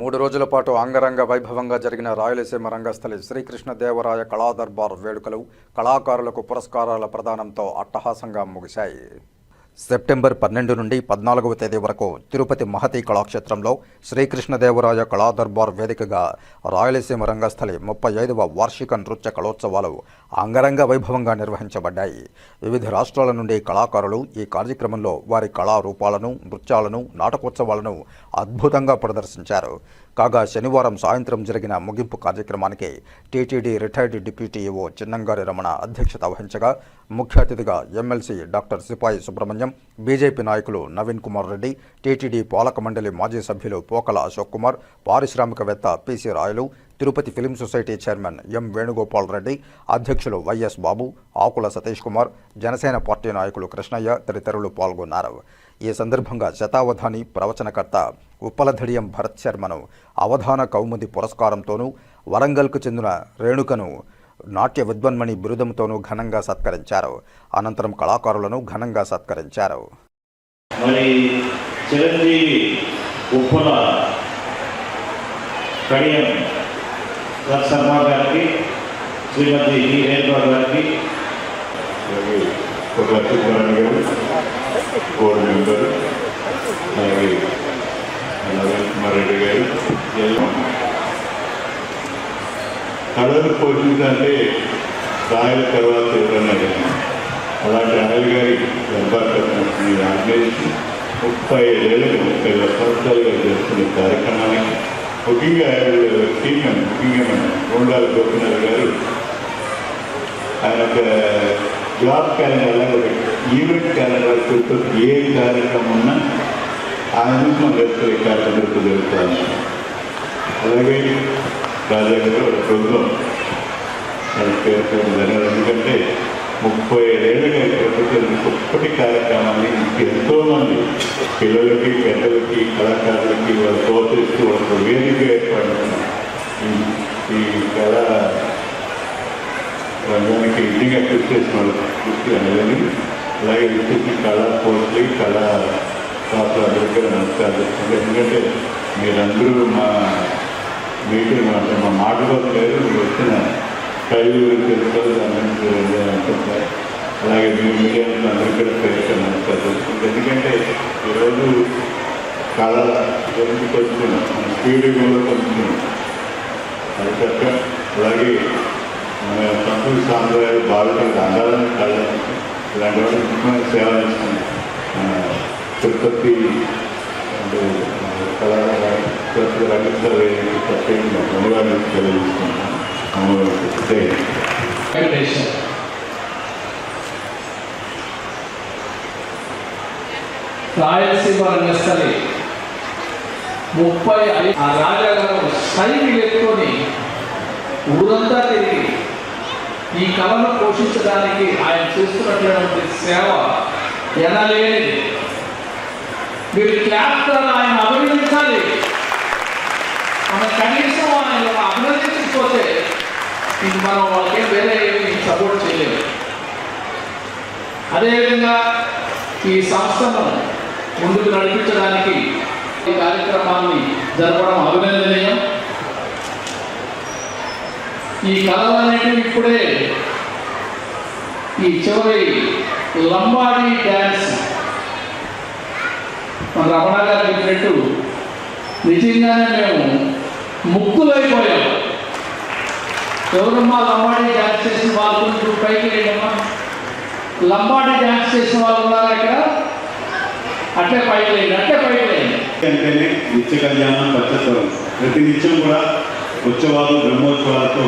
మూడు రోజుల పాటు అంగరంగ వైభవంగా జరిగిన రాయలసీమ రంగస్థలి శ్రీకృష్ణదేవరాయ కళాదర్బార్ వేడుకలు కళాకారులకు పురస్కారాల ప్రదానంతో అట్టహాసంగా ముగిశాయి. సెప్టెంబర్ పన్నెండు నుండి పద్నాలుగవ తేదీ వరకు తిరుపతి మహతి కళాక్షేత్రంలో శ్రీకృష్ణదేవరాయ కళాదర్బార్ వేదికగా రాయలసీమ రంగస్థలి ముప్పై ఐదవ వార్షిక నృత్య కళోత్సవాలు అంగరంగ వైభవంగా నిర్వహించబడ్డాయి. వివిధ రాష్ట్రాల నుండి కళాకారులు ఈ కార్యక్రమంలో వారి కళారూపాలను నృత్యాలను నాటకోత్సవాలను అద్భుతంగా ప్రదర్శించారు. కాగా శనివారం సాయంత్రం జరిగిన ముగింపు కార్యక్రమానికి TTD retired deputy EO Chinnangari Ramana అధ్యక్షత వహించగా ముఖ్య అతిథిగా ఎమ్మెల్సీ డాక్టర్ సిపాయి సుబ్రహ్మణ్యం బీజేపీ నాయకులు నవీన్ కుమార్ రెడ్డి టీటీడీ పాలక మండలి మాజీ సభ్యులు పోకల అశోక్ కుమార్ పారిశ్రామికవేత్త PC Rayalu Tirupati film society chairman M Venugopal Reddy అధ్యక్షులు వైఎస్ బాబు ఆకుల సతీష్ కుమార్ జనసేన పార్టీ నాయకులు కృష్ణయ్య తదితరులు పాల్గొన్నారు. ఈ సందర్భంగా శతావధాని ప్రవచనకర్త ఉప్పలధడియం భరత్ శర్మను అవధాన కౌముది పురస్కారంతోనూ వరంగల్కు చెందిన రేణుకను నాట్య విద్వన్మణి బిరుదంతోనూ ఘనంగా సత్కరించారు. అనంతరం కళాకారులను ఘనంగా సత్కరించారు. మరి చిరంజీవి ఉప్పుల కడియం శర్మ గారికి శ్రీమతి డి. రేణుగా గారికి అలాగే గారు బోర్డు మెంబర్ అలాగే నవీన్ కుమార్ రెడ్డి గారు కళలు పోషించాలంటే రాయల తర్వాత ఎవరన్నా కానీ అలాంటి రాయల గారి దర్బార్ని ఆర్గనైజ్ ముప్పై ఏళ్ళకి ముప్పై ఐదు సంవత్సరాలుగా చేస్తున్న కార్యక్రమానికి ముఖ్యంగా టీమ్ ముఖ్యంగా మన రోండాల గోపినాథ్ గారు ఆయన ఒక జాబ్ క్యాలెండర్ ఒక ఈవెంట్ క్యాలెండర్ చుట్టూ ఏ కార్యక్రమం ఉన్నా ఆయన నుంచి మన వ్యక్తుల కార్యక్రమం జరుగుతాను అలాగే రాజా బృందం. ఒక ప్రోగ్రాం ఆయన ఎందుకంటే ముప్పై ఏళ్ళుగా ప్రభుత్వం ఒక్కటి కార్యక్రమాన్ని ఎంతోమంది పిల్లలకి పెద్దలకి కళాకారులకి వాళ్ళు ప్రోత్సహిస్తూ ఒక వేదిక ఏర్పడిన ఈ- కళా రంగానికి ఇంటిగా కృషి చేసిన వాళ్ళు అనేది అలాగే వచ్చేసి కళా పోటీ కళా శాస్త్ర దగ్గర నమస్కారం ఎందుకంటే మీరందరూ మా మీటింగ్ అంటే మా మాట కూడా లేదు మీరు వచ్చిన కళ గురించి తెలుసుకోవాలి దాని అలాగే మీ మీడియా అందరికీ కూడా పేరు నమస్కారం ఎందుకంటే ఈరోజు కళ గురించి కొంచెం స్పీడ్ కూడా కొంచెం అది తప్ప అలాగే మన సంస్కృతి సాంప్రదాయాలు బాగుంటుంది అందాలని కళ్ళని ఇలాంటి వాళ్ళు ముఖ్యమైన సేవ చేస్తుంది తిరుపతి అంటే కళా తిరుపతి రంగస్థల ప్రత్యేకంగా అమ్మగారిని తెలియజేస్తున్నాను అమ్మగారు రాయలసీమ రంగస్థలి ముప్పై ఐదు ఆ రాజాగారు సైకిల్ ఎత్తుకొని ఊరంతా తిరిగి ఈ కళను పోషించడానికి ఆయన చేస్తున్నటువంటి సేవ ఎనలేనిది. మీరు క్లాప్తో ఆయన అభినందించాలి. మనం కనీసం ఆయన అభినందించకపోతే ఇది మనం వాళ్ళకి వేరే ఏమి సపోర్ట్ చేయలేము. అదేవిధంగా ఈ సంస్థను ముందుకు నడిపించడానికి ఈ కార్యక్రమాన్ని జరపడం అభినందనీయం. ఈ కళలన్నిటిని ఇప్పుడే ఈ చివరి లంబాడీ డ్యాన్స్ మన రమణ గారు చెప్పినట్టు నిజంగానే మేము ముక్కులైపోయాం. ఎవరమ్మా లంబాడి డ్యాన్స్ చేసిన వాళ్ళు కొంచెం పైకి లేదమ్మా లంబాడి డ్యాన్స్ చేసిన వాళ్ళు ఉన్నారా ఇక్కడ? అట్లే పైకి లేదు అట్లే పైకి లేదు అంటేనే నిత్య కళ్యాణం పచ్చస్వరం ప్రతి నిత్యం కూడా ఉత్సవాలు బ్రహ్మోత్సవాలతో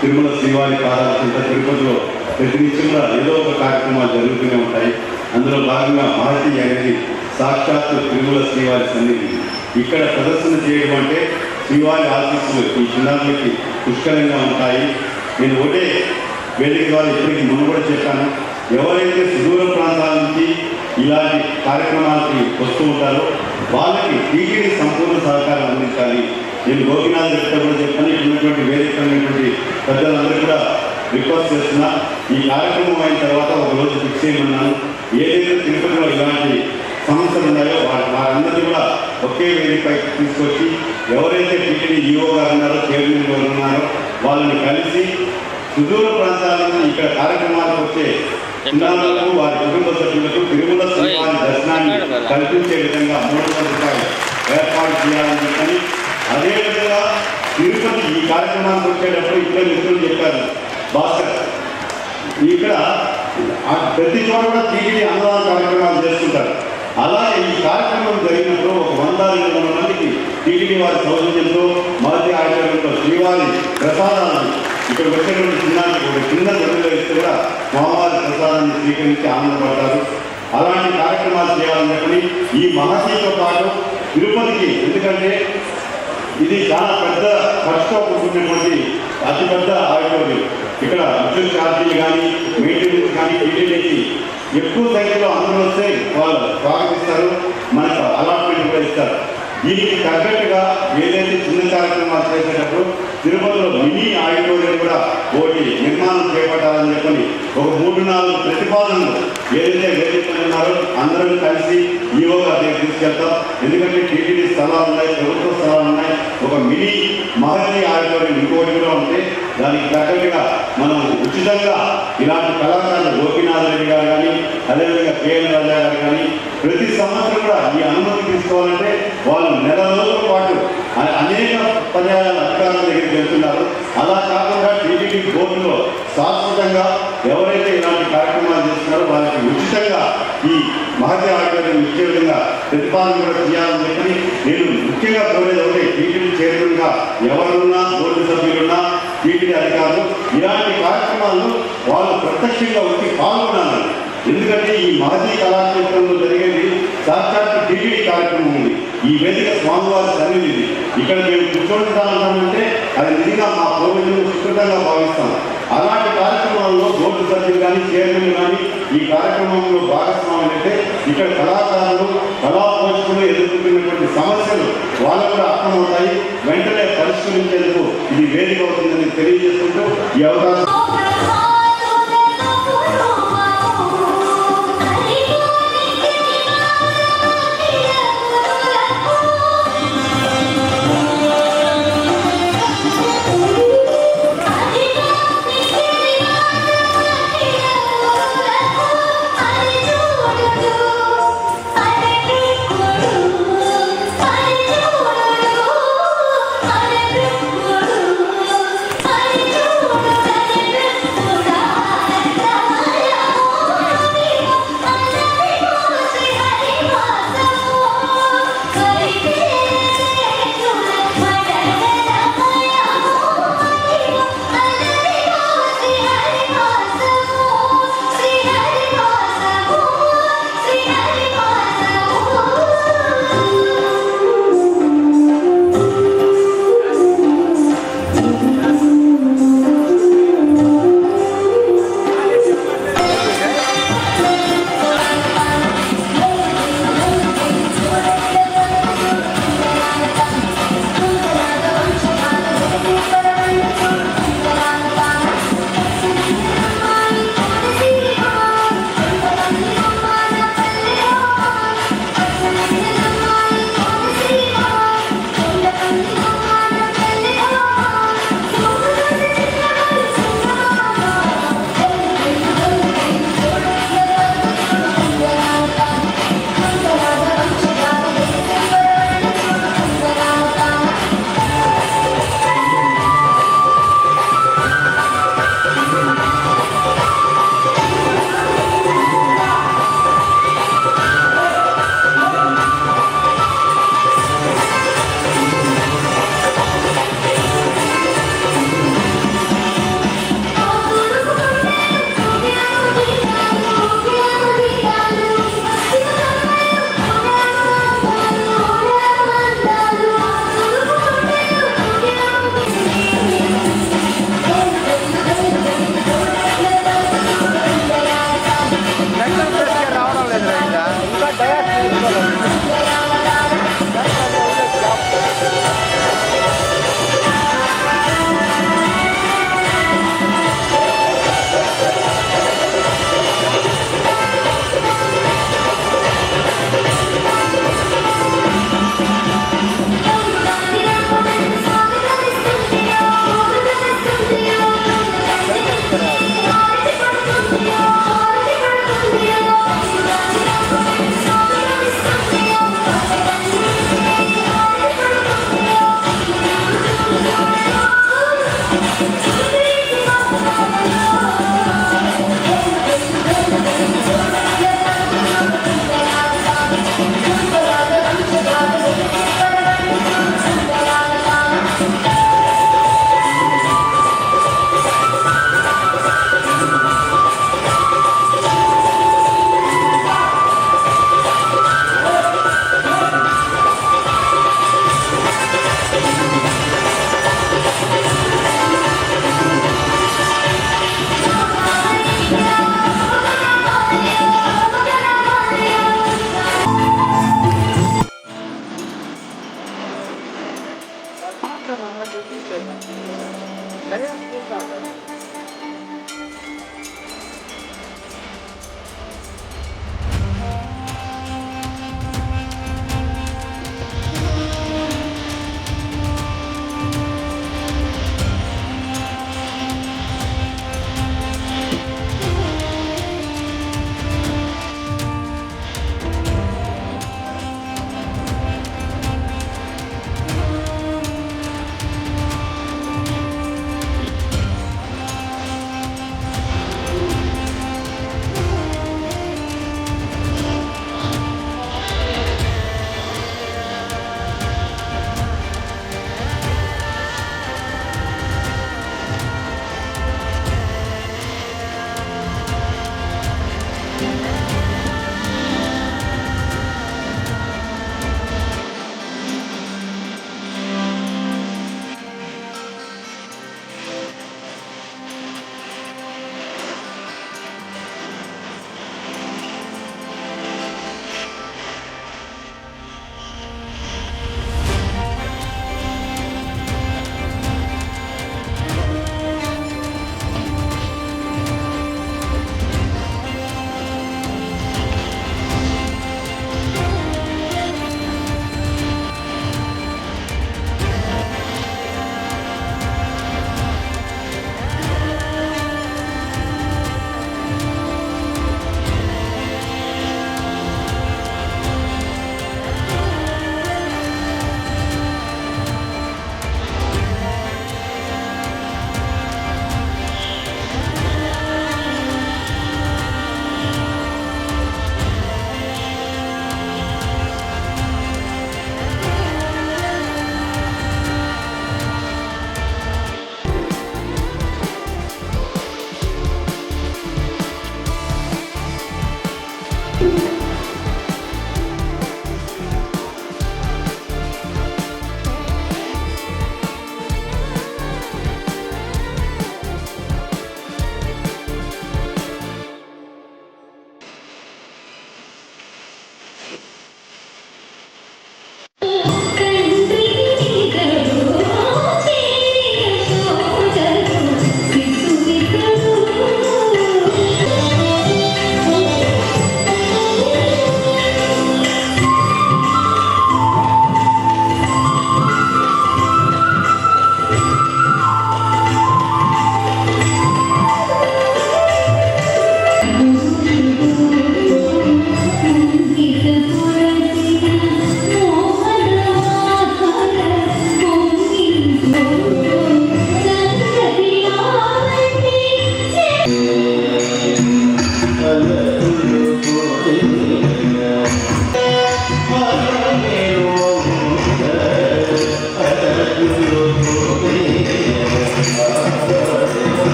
తిరుమల శ్రీవారి పాదాల తిరుపతిలో ప్రతి నిత్యం కూడా ఏదో ఒక కార్యక్రమాలు జరుగుతూనే ఉంటాయి. అందులో భాగంగా మహర్షి అనేది సాక్షాత్ తిరుమల శ్రీవారి సన్నిధి. ఇక్కడ ప్రదర్శన చేయడం అంటే శ్రీవారి ఆశీస్సులు. ఈ చిన్నారులకి పుష్కలంగా ఉంటాయి. నేను ఒకటే వేదిక ద్వారా ఇప్పటికీ మనం కూడా చెప్పాను. ఎవరైతే సుదూర ప్రాంతాల నుంచి ఇలాంటి కార్యక్రమాలకి వస్తూ ఉంటారో వాళ్ళకి టీటీడీ సంపూర్ణ సహకారం అందించాలి. నేను గోపినాథ్ రెడ్డి కూడా చెప్పాను. ఇటువంటి ఉన్నటువంటి వేదిక ఉన్నటువంటి పెద్దలందరూ కూడా రిక్వెస్ట్ చేస్తున్నా. ఈ కార్యక్రమం అయిన తర్వాత ఒక రోజు ఫిక్స్ చేయమన్నాను. ఏదైతే తిరుపతిలో ఇలాంటి సమస్యలు ఉన్నాయో వారందరినీ కూడా ఒకే వేదికపై తీసుకొచ్చి ఎవరైతే టీటీడీ ఈఓ గారు ఉన్నారో చైర్మన్ గారు ఉన్నారో వాళ్ళని కలిసి సుదూర ప్రాంతాల నుంచి ఇక్కడ కార్యక్రమాలకు వచ్చే చిన్నారులకు వారి కుటుంబ సభ్యులకు తిరుమల శ్రీవారి దర్శనాన్ని కల్పించే విధంగా మూడు వందల రూపాయలు ఏర్పాటు చేయాలని చెప్పని అదేవిధంగా తిరుపతి ఈ కార్యక్రమానికి వచ్చేటప్పుడు ఇప్పుడే మిత్రులు చెప్పారు. భాస్కర్ ఇక్కడ ప్రతి చోట కూడా టీటీడీ అన్నదాన కార్యక్రమాలు చేస్తుంటారు. అలాగే ఈ కార్యక్రమం జరిగినప్పుడు ఒక వంద రెండు వందల మందికి టీడీపీ వారి సౌజన్యంతో మొదటి ఆచార్యంతో శ్రీవారి ప్రసాదాలను ఇక్కడ వచ్చేటువంటి చిన్నానికి ఒక చిన్న గదిలో ఇస్తే కూడా స్వామివారి ప్రసాదాన్ని స్వీకరించి ఆనందపడతారు. అలాంటి కార్యక్రమాలు చేయాలని చెప్పి ఈ మహర్షితో పాటు తిరుపతికి ఎందుకంటే ఇది చాలా పెద్ద ఖర్చుతో కూడుకున్నటువంటి అతిపెద్ద ఆడిటోరియం ఇక్కడ విద్యుత్ ఛార్జీలు కానీ మెయింటెనెన్స్ కానీ టీటీడీకి ఎక్కువ సంఖ్యలో అందరూ వస్తే వాళ్ళు స్వాగతిస్తారు మనకు అలాట్మెంట్ కూడా ఇస్తారు. దీనికి తగ్గట్టుగా ఏదైతే చిన్న కార్యక్రమాలు చేసేటప్పుడు తిరుపతిలో మినీ ఆడిటోరియం కూడా ఒకటి నిర్మాణం చేపట్టాలని చెప్పని ఒక మూడు నాలుగు ప్రతిపాదనలు ఏదైతే వేదికలు అందరం కలిసి ఈవోగా దగ్గర తీసుకెళ్తాం. ఎందుకంటే టీటీడీ స్థలాలు ఉన్నాయి ప్రభుత్వ స్థలాలు ఉన్నాయి. ఒక మినీ మహర్షి ఆడిటోరియం ఇంకోటి కూడా ఉంటే దానికి తగ్గట్టుగా మనం ఉచితంగా ఇలాంటి కళాకారులు గోపీనాథ్ రెడ్డి గారు కానీ అదేవిధంగా కేఎల్ రాజా గారు కానీ ప్రతి సంవత్సరం కూడా ఈ అనుమతి తీసుకోవాలంటే వాళ్ళు నెల రోజుల పాటు అనేక పర్యాయాల అధికారుల దగ్గరికి వెళ్తున్నారు. అలా కాకుండా టీటీడీ బోర్డులో శాశ్వతంగా ఎవరైతే ఇలాంటి కార్యక్రమాలు చేస్తున్నారో వాళ్ళకి ఉచితంగా ఈ మహతి ఆడిటోరియం ఇచ్చే విధంగా ప్రతిపాదన కూడా చేయాలని చెప్పని నేను ముఖ్యంగా కోరేది ఒకటి టీటీడీ చైర్మన్గా ఎవరున్నా బోర్డు సభ్యులున్నా టీటీడీ అధికారులు ఇలాంటి కార్యక్రమాలను వాళ్ళు ప్రత్యక్షంగా వచ్చి పాల్గొనాలి ఎందుకంటే ఈ మాజీ కళాక్షేత్రంలో జరిగేది సాక్షాత్ టీటీడీ కార్యక్రమం ఉంది. ఈ వేదిక స్వామివారి సన్నిధి ఇక్కడ మేము కూర్చోంటామంటే అది నిజంగా మా పూర్వజులు సుకృతంగా భావిస్తాం. అలాంటి కార్యక్రమాల్లో బోర్డు సభ్యులు కానీ చైర్మన్ కానీ ఈ కార్యక్రమంలో భాగస్వామ్యం అంటే ఇక్కడ కళాకారులు కళా ఎదుర్కొంటున్నటువంటి సమస్యలు వాళ్ళకు కూడా అర్థమవుతాయి. వెంటనే పరిష్కరించేందుకు ఇది వేదిక అవుతుందని తెలియజేసుకుంటూ ఈ అవకాశం